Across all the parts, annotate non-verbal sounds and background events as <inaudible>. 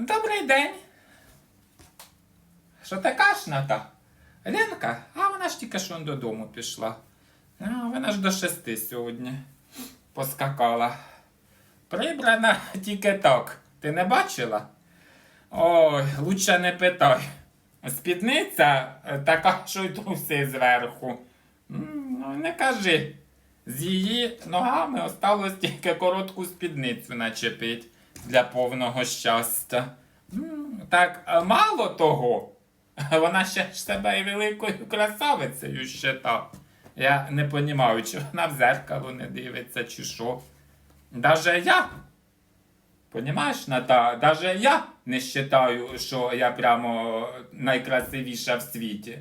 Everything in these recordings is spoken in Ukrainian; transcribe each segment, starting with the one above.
Добрий день. Що ти кажеш, Ната? Ленка, а вона ж тільки що додому пішла. А, вона ж до шести сьогодні поскакала. Прибрана <laughs> тільки так. Ти не бачила? Ой, лучше не питай. Спідниця е, така, <laughs> що й труси зверху. Ну, не кажи. З її ногами осталось тільки коротку спідницю начепить для повного щастя. Так, мало того, <laughs> вона ще ж себе і великою красавицею щита. Я не розумію, чи вона в зеркало не дивиться, чи що. Даже я. Понімаєш, Ната, даже я не вважаю, що я прямо найкрасивіша в світі.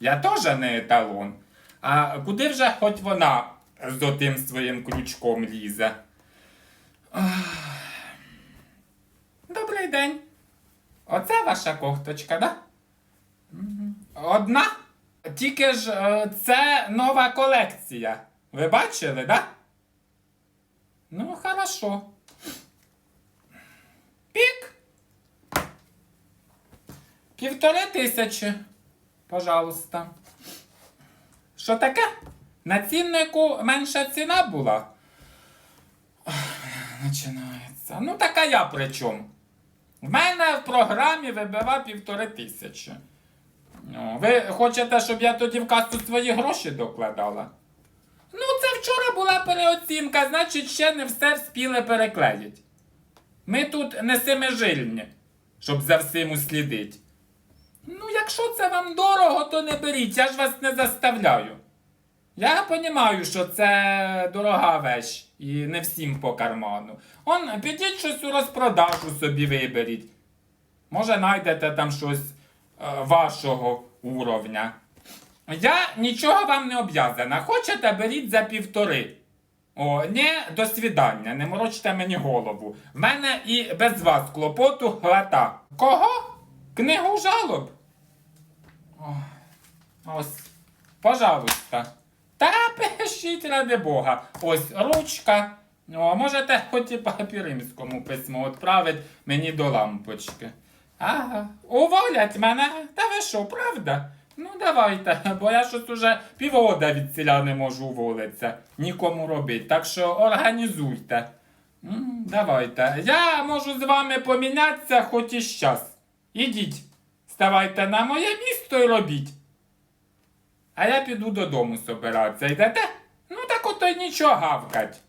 Я теж не еталон. А куди вже хоч вона з отим своїм крючком лізе? Ах. Добрий день. Оце ваша кофточка, да? Одна? Тільки ж е, це нова колекція. Ви бачили, да? Ну, хорошо. Пік. Півтори тисячі. Пожалуйста. Що таке? На ціннику менша ціна була. Починається. Ну, така я при чому? В мене в програмі вибива півтори тисячі. Ну, ви хочете, щоб я тоді в касу свої гроші докладала? Ну, це вчора була переоцінка, значить, ще не все вспіли переклеїть. Ми тут не семижильні, щоб за всім услідить. Ну, якщо це вам дорого, то не беріть, я ж вас не заставляю. Я розумію, що це дорога вещь і не всім по карману. Он, підіть щось у розпродажу собі виберіть. Може, знайдете там щось е, вашого уровня. Я нічого вам не об'язана. Хочете, беріть за півтори. О, ні, до свідання, не морочте мені голову. В мене і без вас клопоту глата. Кого? Книгу жалоб? Ось, пожалуйста. Та пишіть, ради Бога. Ось ручка. О, можете хоч і по римському письму відправити мені до лампочки. Ага, уволять мене. Та ви що, правда? Ну давайте, бо я щось уже півгода від ціля не можу уволитися. Нікому робити. Так що організуйте. М, давайте. Я можу з вами помінятися хоч і щас. Ідіть, ставайте на моє місто і робіть. А я піду додому собиратися. Йдете? Ну так ото й нічого гавкать.